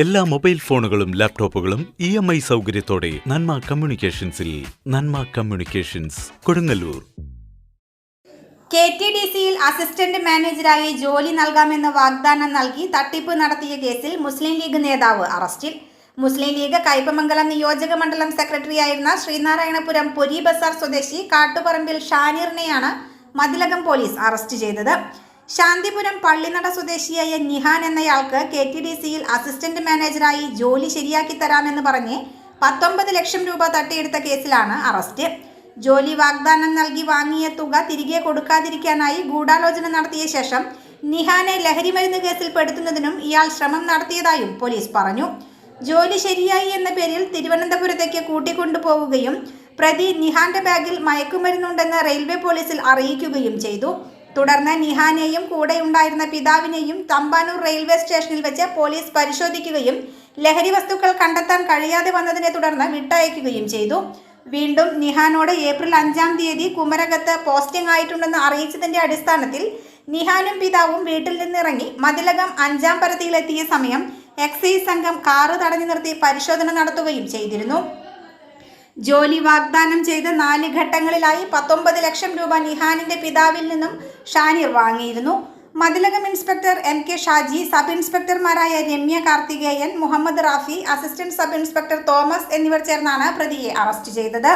എല്ലാ മൊബൈൽ ഫോണുകളും ലാപ്ടോപ്പുകളും ഇ എം ഐ സൗകര്യത്തോടെ Nanma കമ്മ്യൂണിക്കേഷൻസിൽ Nanma communications Kodungallur. K T D സിയിൽ അസിസ്റ്റന്റ് മാനേജരായി ജോലി നൽകാമെന്ന് വാഗ്ദാനം നൽകി തട്ടിപ്പ് നടത്തിയ കേസിൽ മുസ്ലിം ലീഗ് നേതാവ് അറസ്റ്റിൽ. മുസ്ലിം ലീഗ് കയ്പമംഗലം നിയോജക മണ്ഡലം സെക്രട്ടറിയായിരുന്ന ശ്രീനാരായണപുരം പൊരിബസാർ സ്വദേശി കാട്ടുപറമ്പിൽ ഷാനീറിനെയാണ് മതിലകം പോലീസ് അറസ്റ്റ് ചെയ്തത്. ശാന്തിപുരം പള്ളിനട സ്വദേശിയായ നിഹാൻ എന്നയാൾക്ക് കെ ടി ഡി സിയിൽ അസിസ്റ്റന്റ് മാനേജറായി ജോലി ശരിയാക്കി തരാമെന്ന് പറഞ്ഞ് പത്തൊമ്പത് ലക്ഷം രൂപ തട്ടിയെടുത്ത കേസിലാണ് അറസ്റ്റ്. ജോലി വാഗ്ദാനം നൽകി വാങ്ങിയ തുക തിരികെ കൊടുക്കാതിരിക്കാനായി ഗൂഢാലോചന നടത്തിയ ശേഷം നിഹാനെ ലഹരിമരുന്ന് കേസിൽ പെടുത്തുന്നതിനും ഇയാൾ ശ്രമം നടത്തിയതായും പോലീസ് പറഞ്ഞു. ജോലി ശരിയായി എന്ന പേരിൽ തിരുവനന്തപുരത്തേക്ക് കൂട്ടിക്കൊണ്ടുപോവുകയും പ്രതി നിഹാന്റെ ബാഗിൽ മയക്കുമരുന്നുണ്ടെന്ന് റെയിൽവേ പോലീസിൽ അറിയിക്കുകയും ചെയ്തു. തുടർന്ന് നിഹാനെയും കൂടെയുണ്ടായിരുന്ന പിതാവിനെയും തമ്പാനൂർ റെയിൽവേ സ്റ്റേഷനിൽ വെച്ച് പോലീസ് പരിശോധിക്കുകയും ലഹരി വസ്തുക്കൾ കണ്ടെത്താൻ കഴിയാതെ വന്നതിനെ തുടർന്ന് വിട്ടയക്കുകയും ചെയ്തു. വീണ്ടും നിഹാനോട് ഏപ്രിൽ അഞ്ചാം തീയതി കുമരകത്ത് പോസ്റ്റിംഗ് ആയിട്ടുണ്ടെന്ന് അറിയിച്ചതിന്റെ അടിസ്ഥാനത്തിൽ നിഹാനും പിതാവും വീട്ടിൽ നിന്നിറങ്ങി മതിലകം അഞ്ചാം പരത്തിയിലെത്തിയ സമയം എക്സൈസ് സംഘം കാറ് തടഞ്ഞു നിർത്തി പരിശോധന നടത്തുകയും ചെയ്തിരുന്നു. ജോലി വാഗ്ദാനം ചെയ്ത് നാല് ഘട്ടങ്ങളിലായി പത്തൊമ്പത് ലക്ഷം രൂപ നിഹാനിന്റെ പിതാവിൽ നിന്നും ഷാനിർ വാങ്ങിയിരുന്നു. Mathilakam inspector M K Shaji sub ഇൻസ്പെക്ടർമാരായ Ramya Karthikeyan Muhammad Rafi assistant sub inspector Thomas എന്നിവർ ചേർന്നാണ് പ്രതിയെ അറസ്റ്റ് ചെയ്തത്.